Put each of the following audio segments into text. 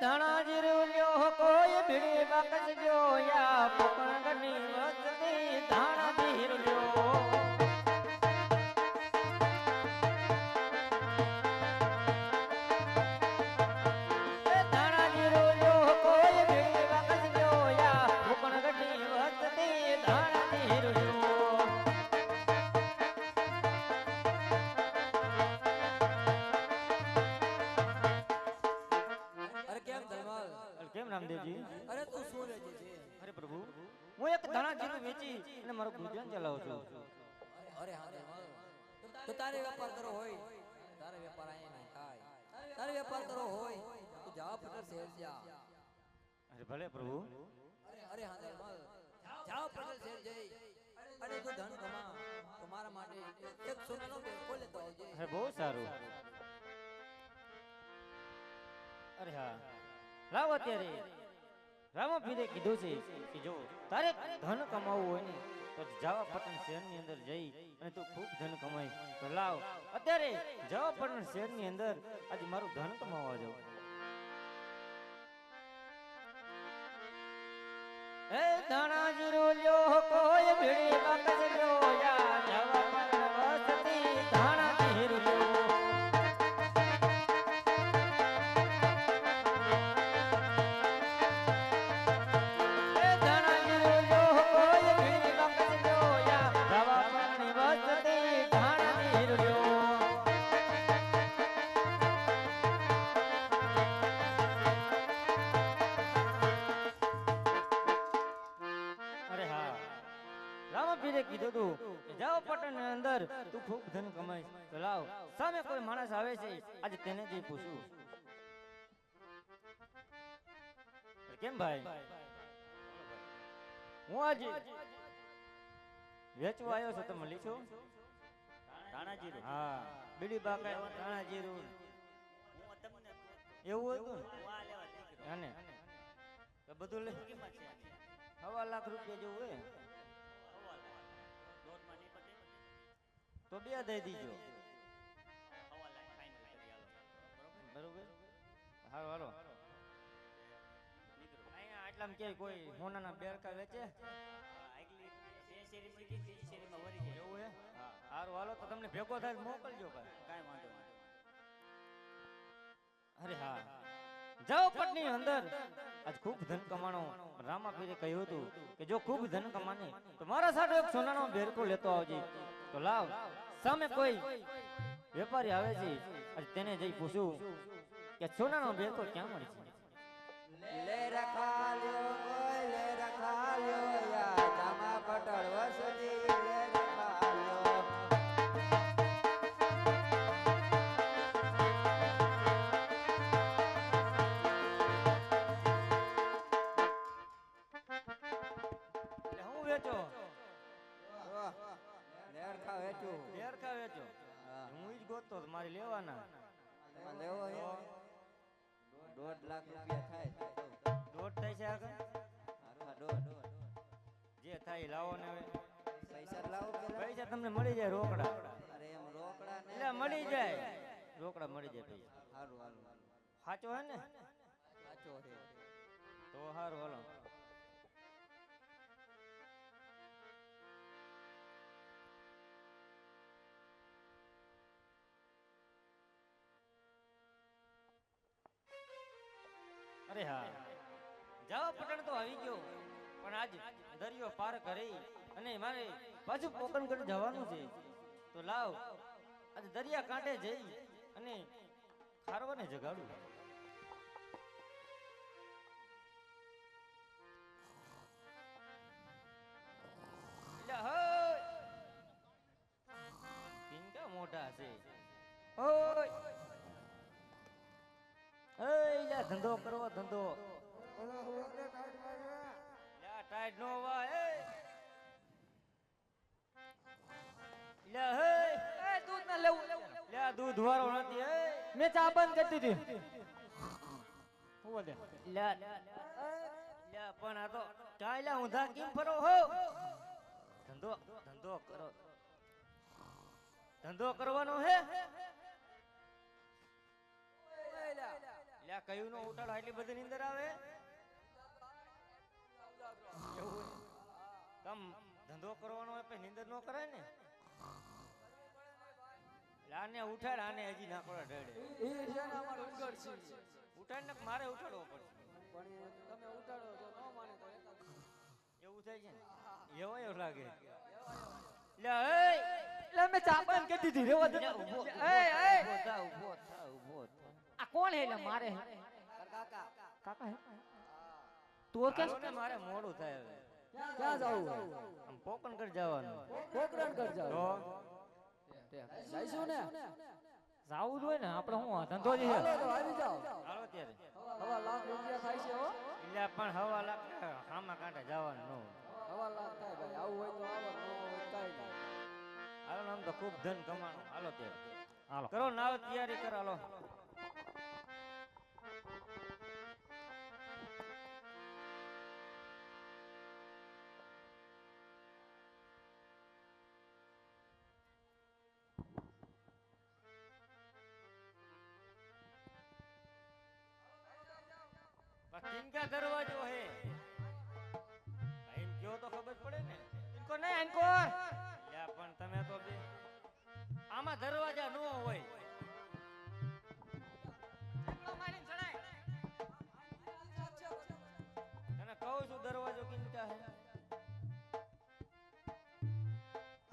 ધણા જીરુલ્યો કોઈ ભીડી બાકસ જોયા પોકણ ગની કેમ અરે તું શું રહેજે છે અરે પ્રભુ હું એક ધણા જીરું વેચી અને મારું ગુજરાન ચલાવું છું. અરે હા તો તારે વેપાર કરો હોય. તારે વેપાર અહીંયા નહીં થાય. તારે વેપાર કરો હોય તું જા પટેલ શહેર જા અરે ભલે પ્રભુ. અરે અરે હા જાઓ પટેલ શહેર જઈ. અરે તું ધન કમા તમારા માટે એક સોનાનો બેંકો લેતો આવજે. અરે બહુ સારું. અરે હા. લાવ અત્યારે. રામા પીરે કીધું છે કે જો તારે ધન કમાવવું હોય ને, તો જવા પટણ શહેરની અંદર જઈ અને તું ખૂબ ધન કમાઈ લાવ, અત્યારે જવા પટણ શહેરની અંદર આજે મારું ધન કમાવા જાવ. એ ધણા જીરુલ્યો કોઈ ભીડી બાકસ અરે હા. રામાપીરે કીધું તું કે જાઓ પટણની અંદર તું ખૂબ ધન કમાઈશ. તો લાવ સામે કોઈ માણસ આવે છે આજે તેને જઈ પૂછું. કેમ ભાઈ? હું આજે વેચવા આવ્યો છું તમે લીધો? ધાણાજીરું હા. બીડી બાકા ધાણાજીરું હું એવું હતું ને? બધું લઈ? હવા લાખ રૂપિયા જેવું હે? તો બે દઈ દીજો હવા લાખ final કરી આલો. બરોબર? બરોબર હાલો હાલો અહીંયા આટલામાં ક્યાંય કોઈ સોનાના બેરકા વેચે આ આગલી બે શેરી મૂકી, ત્રીજી શેરીમાં વળી જાય. એવું હે હારું હાલો તો તમને ભેગો થાય મોકલજો ભાઈ કાંઈ વાંધો નહીં. અરે હા જાઓ પટની અંદર આજ ખૂબ ધન કમાણો રામા પીરે કહ્યું હતું કે જો ખૂબ ધન કમાને, તો મારા સાથે એક સોનાનો ભેરકો લેતો આવજે. તો લાવ, સામે કોઈ વેપારી આવે છે આજ તેને જઈ પૂછું કે સોનાનો ભેરકો ક્યાં મળે છે વેચો. લેરખા વેચો. બેરકા વેચો. હું. જ ગોતતો મારી લેવાના. લેવો દોઢ લાખ રૂપિયા થાય. દોઢ થાય છે આગળ? દોઢ જે થાય લાવો ને હવે. પૈસા લાવો પૈસા તમને મળી જાય રોકડા. અરે એમ રોકડા ને એટલે મળી જાય. રોકડા મળી જાય પૈસા. સારું સારું સાચો હે ને? સાચો હે. તો સારું હાલો. અરે હા. જાવા પટણ તો આવી ગયો, પણ આજ દરિયો પાર કરી અને મારે પાછું કોકણગઢ જવાનું છે. તો લાવ, આજ દરિયા કાંઠે જઈ અને ખારવાને જગાડું. મોટા છે. હોય એય લ્યા ધંધો કરવો ધંધો. લ્યા ટાઈટ નો વા એ. લ્યા હે. એ દૂધ ના લેવું. લ્યા દૂધ વાળો નથી એ મેં ચા બંધ કરી દીધી. હું દે લ્યા લ્યા પણ આ તો ચા ઊંધા કેમ ફરો હો? ધંધો ધંધો કરો. ધંધો કરવાનો હે? લ્યા કયું નો ઉટાડો એટલી બધી નીંદર આવે? કમ ધંધો કરવાનો હોય પછી નીંદર નો કરાય ને? એટલે આને ઉઠાડ આને હજી ના ઉગડ છે ઉઠાડ ને મારે ઉઠાડવો પડશે. પણ તમે ઉતારો તો ન માને તો એવું થાય છે ને? એવો એવું લાગે. લે એ એટલે મેં ચાપાને કે દીધી લે, એ એ. થા, થા. આ કોણ હે મારે? હે કાકા કાકા તું કે મારે મોડું થાય હવે. ક્યાં જાવું આમ પોકણ કર જવાનું. પોકરણ કર જાવ જઈશું ને? જાવું જ હોય ને આપણે શું ધંધો જ આવી જાવ હાલો ત્યારે. હવા લાખ રૂપિયા થાય છે હો. એટલે પણ હવા લાખ હામા કાંઠે જવાનું નો હવા લાખ થાય ભાઈ આવું હોય તો આવો ન હોય કાઈ નહીં. હાલો ને આમ તો ખૂબ ધન કમાણું. હાલો ત્યારે. હાલો. કરો નાવ તૈયારી કરો હાલો. બસ કિનકા દરવાજો હે. એમ કયો તો ખબર ने इनको નહીં ઇનકો યા પણ તમે તો બે. આમાં દરવાજા નો હોય. તને કહું છું દરવાજો કિનકા હે.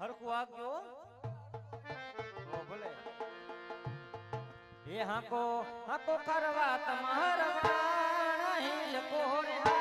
હરખું આગજો ભલે. એ હાકો હાકો કરવા તમારા લકોરે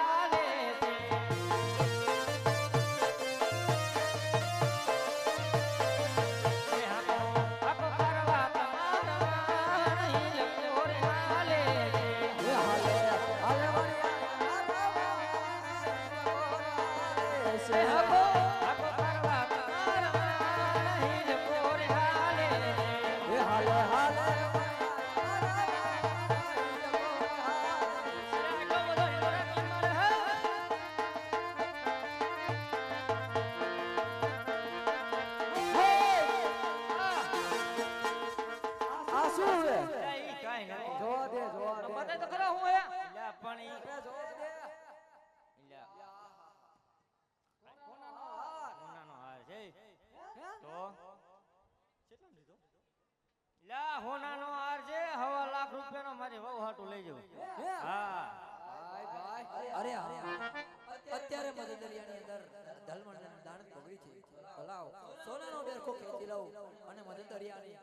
સોનાનો બેરખો ખેંચી લઉં. અને મદદરિયાની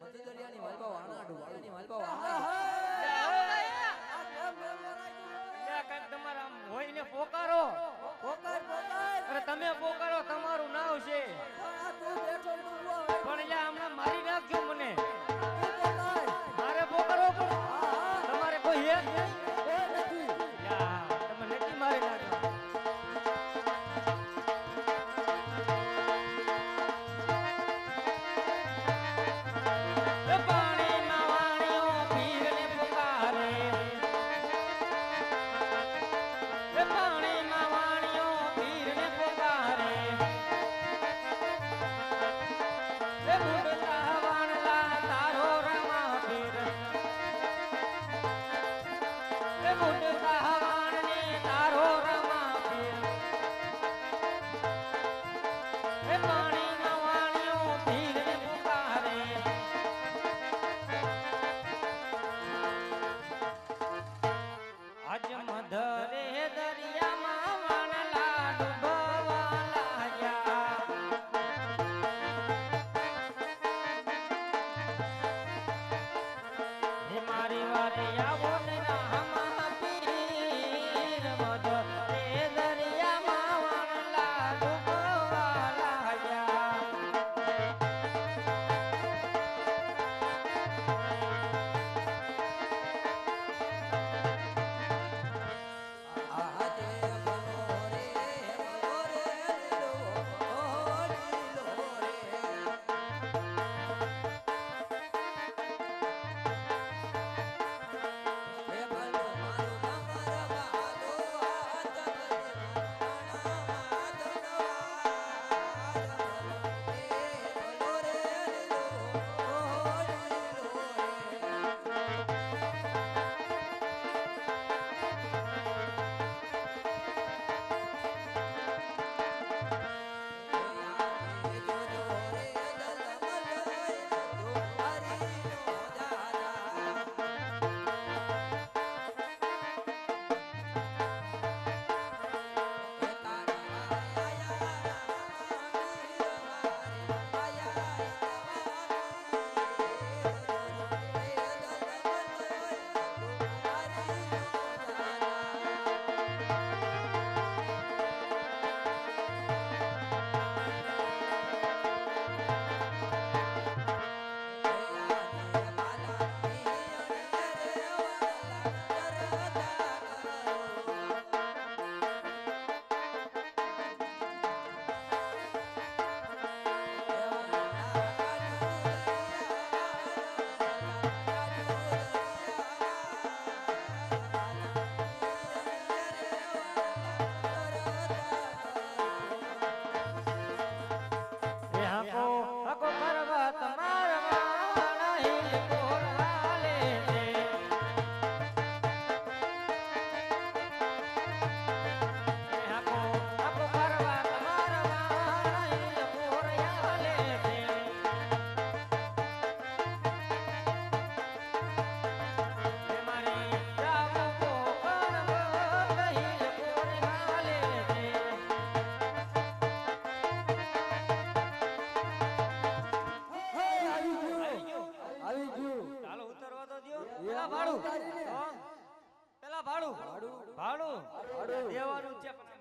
મદદરિયાની માલપા વાણા ડુબાડીની માલપા વાણા તમારા હોય ને પોકારો. અરે તમે પોકારો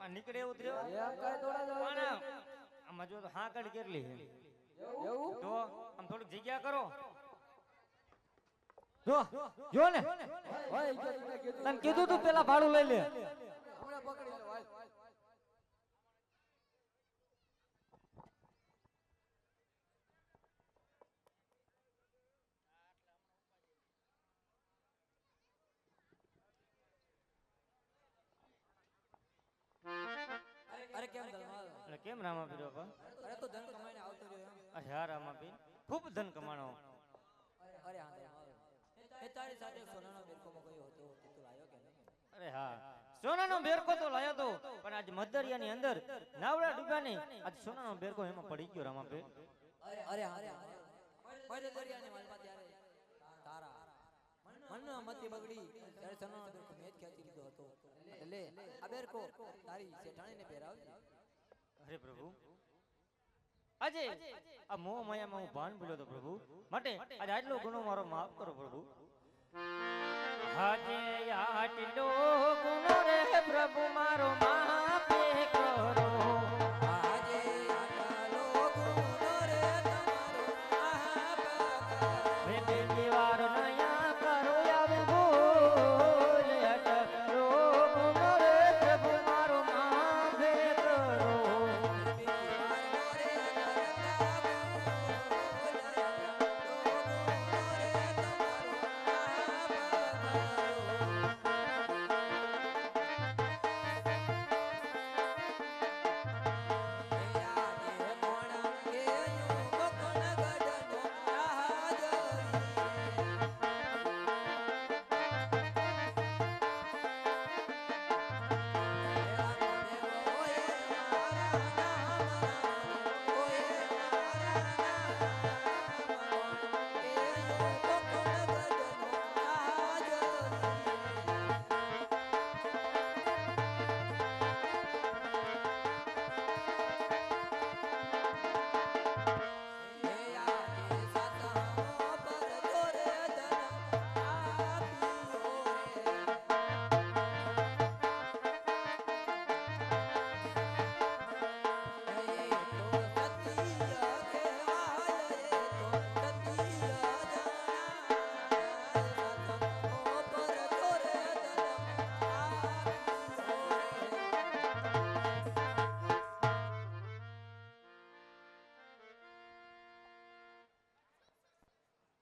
એમાં નીકળે એવું જ એમ કાંઈ થોડા જવા પણ આમાં જો તો કડ કેટલી એવું તો આમ થોડીક જગ્યા કરો જો જો ને તને કીધું તું પેલા ભાડું લઈ લે હમણાં પકડી લો કેમ રામા પીરો પણ અરે તો ધન કમાઈને આવતો રહ્યો એમ. અચ્છા રામા પીર. ખૂબ ધન કમાણો. અરે હા એ તારી સાથે સોનાનો બેરકો ગયો હતો તે તો લાયો કે અરે હા. સોનાનો બેરકો તો લાયો તો પણ આજ મધદરિયાની અંદર નાવડા ડૂબ્યા આજ સોનાનો બેરકો એમાં પડી ગયો રામા પીર. અરે અરે હા અરે મધ્ય દરિયાની વાલમાં ત્યારે તારા. મતી બગડી ત્યારે ખેંચી લીધો હતો. એટલે આ બેરકો તારી શેઠાણીને પહેરાવજે. અરે પ્રભુ. આજે આ મોહ માયામાં હું ભાન ભૂલ્યો તો પ્રભુ. માટે આજે આટલો ગુનો મારો માફ કરો પ્રભુ. આજે આટલો ગુનો રે પ્રભુ મારો માફ